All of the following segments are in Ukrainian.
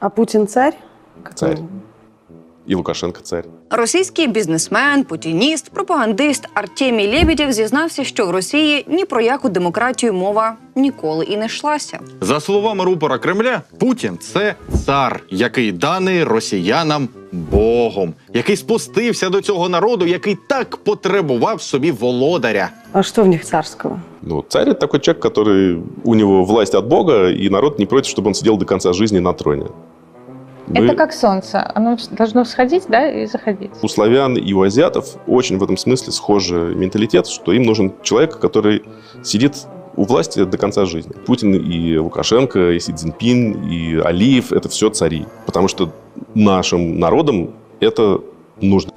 А Путін царь? Царь. вы- И Лукашенко царь. Російський бізнесмен, путініст, пропагандист Артемій Лєбідєв зізнався, що в Росії ні про яку демократію мова ніколи і не йшлася. За словами рупора Кремля, Путін це цар, який даний росіянам Богом, який спустився до цього народу, який так потребував собі володаря. А что в них царского? Ну, царь – это такой человек, который у него власть от Бога, и народ не против, чтобы он сидел до конца жизни на троне. Мы- Это как солнце. Оно должно всходить, да, и заходить. У славян и у азиатов очень в этом смысле схожий менталитет, что им нужен человек, который сидит у власти до конца жизни. Путин и Лукашенко, и Си Цзиньпин, и Алиев – это все цари. Потому что нашим народам это нужно.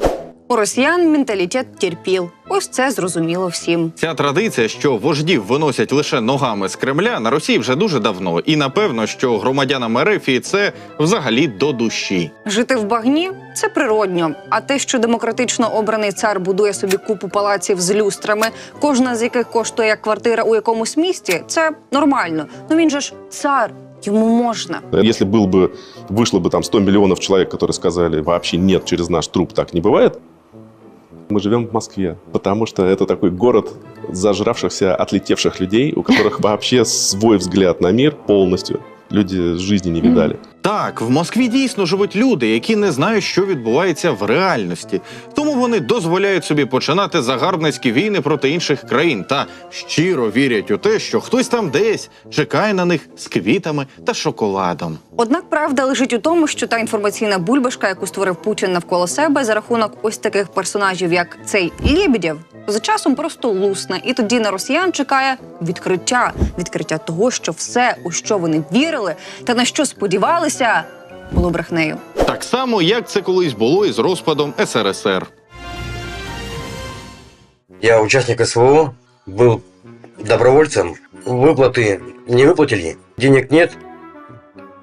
У росіян менталітет терпіл. Ось це зрозуміло всім. Ця традиція, що вождів виносять лише ногами з Кремля, на Росії вже дуже давно. І напевно, що громадянам Ерефії це взагалі до душі. Жити в багні це природньо. А те, що демократично обраний цар будує собі купу палаців з люстрами, кожна з яких коштує як квартира у якомусь місті, це нормально. Ну він же ж цар, йому можна. Если был бы, вышло бы там 100 миллионов человек, которые сказали, вообще нет, через наш труп так не бывает, мы живем в Москве, потому что это такой город зажравшихся, отлетевших людей, у которых вообще свой взгляд на мир полностью. Люди жизни не видали. Так, в Москві дійсно живуть люди, які не знають, що відбувається в реальності. Тому вони дозволяють собі починати загарбницькі війни проти інших країн та щиро вірять у те, що хтось там десь чекає на них з квітами та шоколадом. Однак правда лежить у тому, що та інформаційна бульбашка, яку створив Путін навколо себе за рахунок ось таких персонажів, як цей Лєбідєв, за часом просто лусне, і тоді на росіян чекає відкриття, відкриття того, що все, у що вони вірили, та на що сподівалися, було брехнею. Так само, як це колись було із розпадом СРСР. Я участник СВО, был добровольцем. Выплаты не выплатили, денег нет,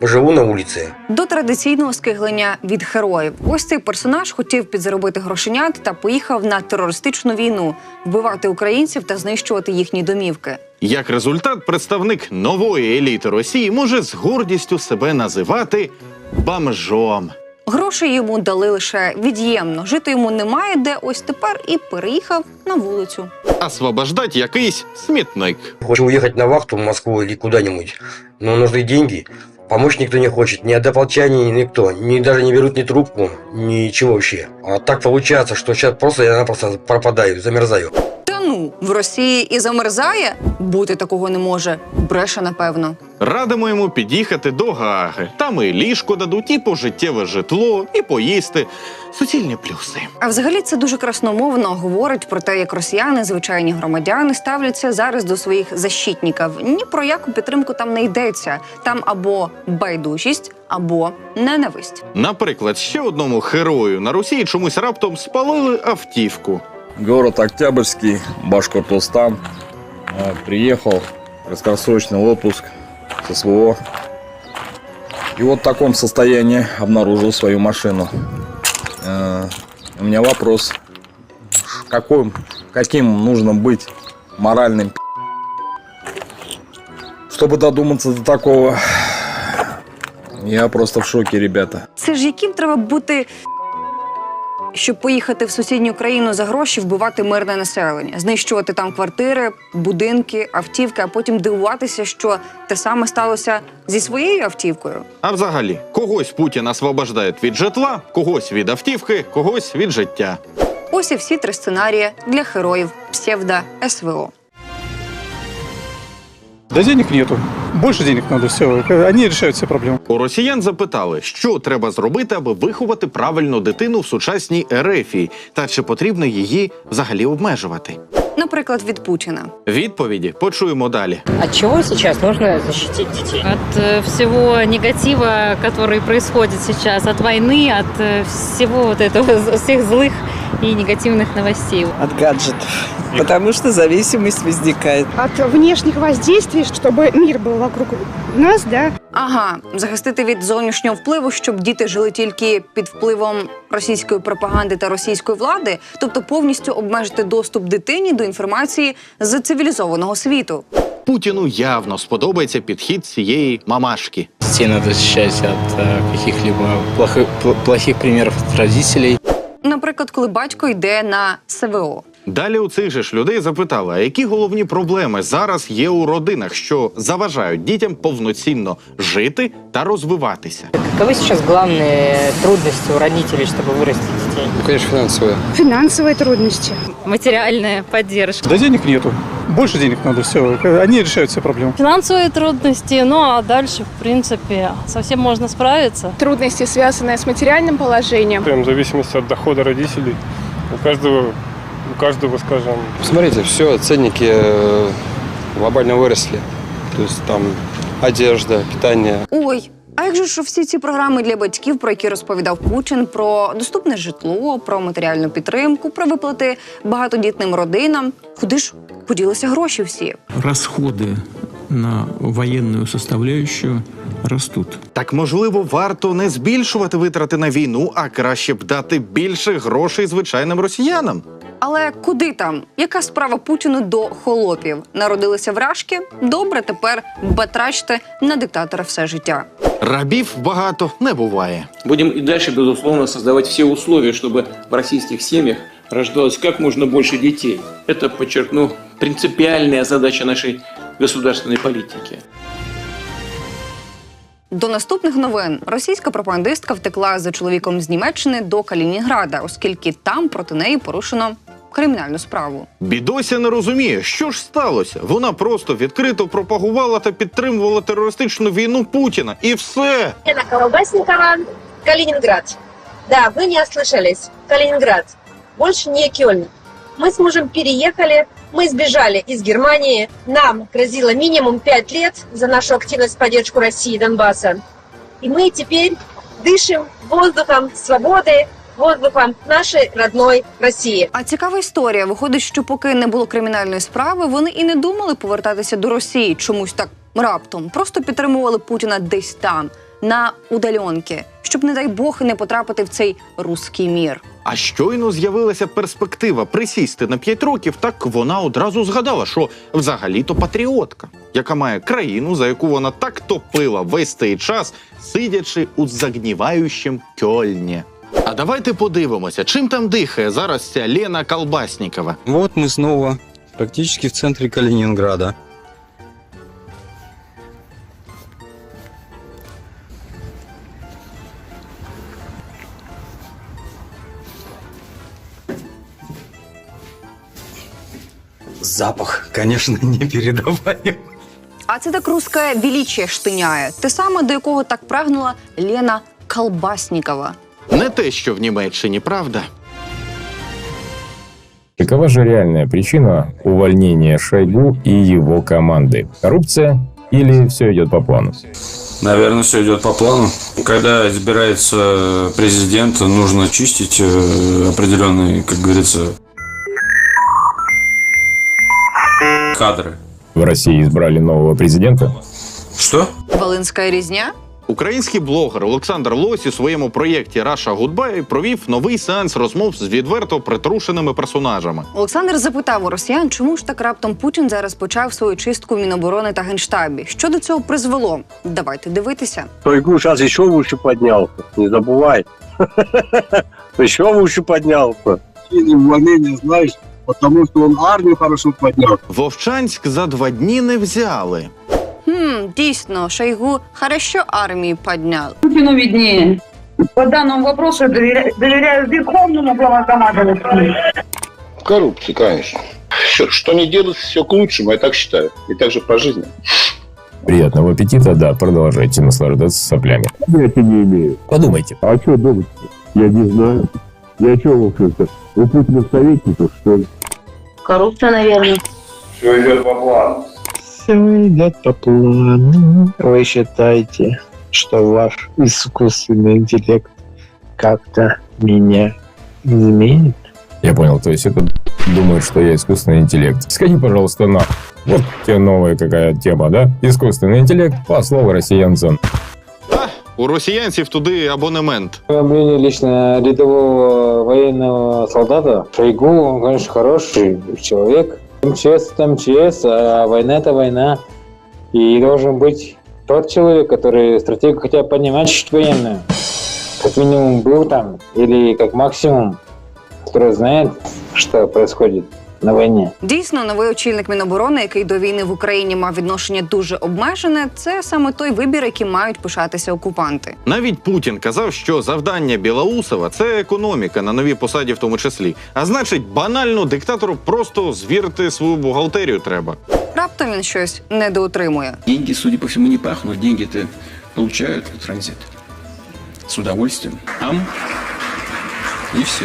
живу на улице. До традиційного скиглення від героїв. Ось цей персонаж хотів підзаробити грошенят та поїхав на терористичну війну, вбивати українців та знищувати їхні домівки. Як результат, представник нової еліти Росії може з гордістю себе називати бомжом. Грошей йому дали лише від'ємно. Жити йому немає де ось тепер і переїхав на вулицю. Освобождать якийсь смітник. Хочу уехать на вахту в Москву или куда-нибудь, но нужны деньги. Помочь никто не хочет, ни однополчане, ни никто. Ни, даже не берут ни трубку, ничего вообще. А так получается, что сейчас просто я напросто пропадаю, замерзаю. Ну в Росії і замерзає бути такого не може. Бреше, напевно. Радимо йому під'їхати до Гаги. Там і ліжко дадуть, і пожиттєве житло, і поїсти. Суцільні плюси. А взагалі це дуже красномовно говорить про те, як росіяни, звичайні громадяни, ставляться зараз до своїх защитників. Ні про яку підтримку там не йдеться. Там або байдужість, або ненависть. Наприклад, ще одному герою на Росії чомусь раптом спалили автівку. Город Октябрьский, Башкортостан. Э, Приехал, краткосрочный отпуск со СВО. И вот в таком состоянии обнаружил свою машину. Э, У меня вопрос. Какой, каким нужно быть моральным чтобы додуматься до такого? Я просто в шоке, ребята. Це ж яким треба бути. Щоб поїхати в сусідню країну за гроші, вбивати мирне населення, знищувати там квартири, будинки, автівки, а потім дивуватися, що те саме сталося зі своєю автівкою. А взагалі, когось Путін освобождає від житла, когось від автівки, когось від життя. Ось і всі три сценарії для героїв псевдо СВО. Да денег нету. Больше денег надо, все. Они решают все проблемы. У росіян запитали, що треба зробити, аби виховати правильну дитину в сучасній Ерефії, та чи потрібно її взагалі обмежувати. Наприклад, від Путіна. Відповіді почуємо далі. От чего сейчас нужно защитить детей? От э, всего негатива, который происходит сейчас, от войны, от э, всего вот этого, всех злых и негативных новостей. от гаджетов. Потому что зависимость возникает. От внешних воздействий, чтобы мир был вокруг нас, да, Ага, захистити від зовнішнього впливу, щоб діти жили тільки під впливом російської пропаганди та російської влади, тобто повністю обмежити доступ дитині до інформації з цивілізованого світу. Путіну явно сподобається підхід цієї мамашки. Детей надо защищать от э, каких-либо плохих, пл- плохих примеров от родителей. Наприклад, коли батько йде на СВО. Далі у цих же ж людей запитали, а які головні проблеми зараз є у родинах, що заважають дітям повноцінно жити та розвиватися. Каковы сейчас главные трудности у родителей, чтобы вырастить детей? Ну, конечно, финансовые. Финансовые трудности. Материальная поддержка. Да денег нету. Больше денег надо, все. Они решают все проблемы. Финансовые трудности, ну а дальше, в принципе, совсем можно справиться. Трудности, связанные с материальным положением. В зависимости от дохода родителей, у каждого, у каждого, скажем, Смотрите, все, ценники э, глобально выросли. То есть там одежда, питание. Ой, а як же ж всі ці програми для батьків, про які розповідав Путін, про доступне житло, про матеріальну підтримку, про виплати багатодітним родинам? Куди ж поділися гроші всі? Расходы на военную составляющую растут. Так можливо, варто не збільшувати витрати на війну, а краще б дати більше грошей звичайним росіянам. Але куди там? Яка справа Путіну до холопів? Народилися вражки? Добре, тепер батрачте на диктатора все життя. Рабів багато не буває. Будем и дальше, безусловно, создавать все условия, чтобы в российских семьях рождалось как можно больше детей. Это, подчеркну, принципиальная задача нашей государственной политики. До наступних новин російська пропагандистка втекла за чоловіком з Німеччини до Калінінграда, оскільки там проти неї порушено кримінальну справу. Бідося не розуміє, що ж сталося. Вона просто відкрито пропагувала та підтримувала терористичну війну Путіна. І все. Лена Колобасникова, Калининград. Да, вы не ослышались. Калининград. Больше не Кёльн. Мы с мужем переехали, мы сбежали из Германии. Нам грозило минимум 5 лет за нашу активность в поддержку России и Донбасса. И мы теперь дышим воздухом свободы, воздухом нашей родной России. А цікава історія. Виходить, що поки не було кримінальної справи, вони і не думали повертатися до Росії чомусь так раптом. Просто підтримували Путіна десь там, на удальонки, щоб, не дай Бог, не потрапити в цей руський мір. А щойно з'явилася перспектива присісти на 5 років, так вона одразу згадала, що взагалі-то патріотка, яка має країну, за яку вона так топила весь цей час, сидячи у загніваючому кьольні. А давайте подивимося, чим там дихає зараз ця Лена Колбаснікова. Вот мы снова практически в центре Калининграда. Запах, конечно, не передаваемый. А це так русське величие штиняє, те саме, до якого так прагнула Лена Колбаснікова. Не те, що в Німеччині, правда? Какова же реальная причина увольнения Шойгу и его команды? Коррупция или все идет по плану? Наверное, все идет по плану. Когда избирается президент, нужно чистить э, определенные, как говорится, кадры. В России избрали нового президента? Что? Волинська різня? Український блогер Олександр Лось у своєму проєкті Russia Goodbye провів новий сеанс розмов з відверто притрушеними персонажами. Олександр запитав у росіян, чому ж так раптом Путін зараз почав свою чистку в Міноборони та Генштабі. Що до цього призвело? Давайте дивитися. Шойгу сейчас еще выше поднялся, не забывай. Еще выше поднялся. Увольнение, знаешь, потому что он армию хорошо поднял. Вовчанськ за два дні не взяли. Хм, дійсно, Шойгу хорошо армії підняв. Путину виднее. По данному вопросу доверяю, доверяю Верховному главнокомандующему. Коррупция, конечно. Что не делать, все к лучшему, я так считаю. И так же по жизни. Приятного аппетита, да, продолжайте наслаждаться соплями. Я не имею. Подумайте. А что думать? Я не знаю. Я что, в общем-то, у Путина советников, что ли? Коррупция, наверное. Все идет по плану. Все идет по плану. Вы считаете, что ваш искусственный интеллект как-то меня изменит? Я понял, то есть это думает, что я искусственный интеллект. Сходи, пожалуйста, на. Вот тебе новая какая тема, да? Искусственный интеллект по слову россиянцам. У росіянців туди абонемент. Мое мнение лично рядового военного солдата. Шойгу, он, конечно, хороший человек, МЧС это МЧС, а война это война. И должен быть тот человек, который стратегию хотя бы понимает чуть военную. Как минимум был там, или как максимум, который знает, что происходит на войне. Дійсно, новий очільник Міноборони, який до війни в Україні мав відношення дуже обмежене, це саме той вибір, яким мають пишатися окупанти. Навіть Путін казав, що завдання Білоусова це економіка на новій посаді, в тому числі. А значить, банально диктатору просто звірити свою бухгалтерію треба. Раптом він щось недоотримує. Деньги, судя по всему, не пахнут. Деньги-то получают транзит. С удовольствием. Ам. И все.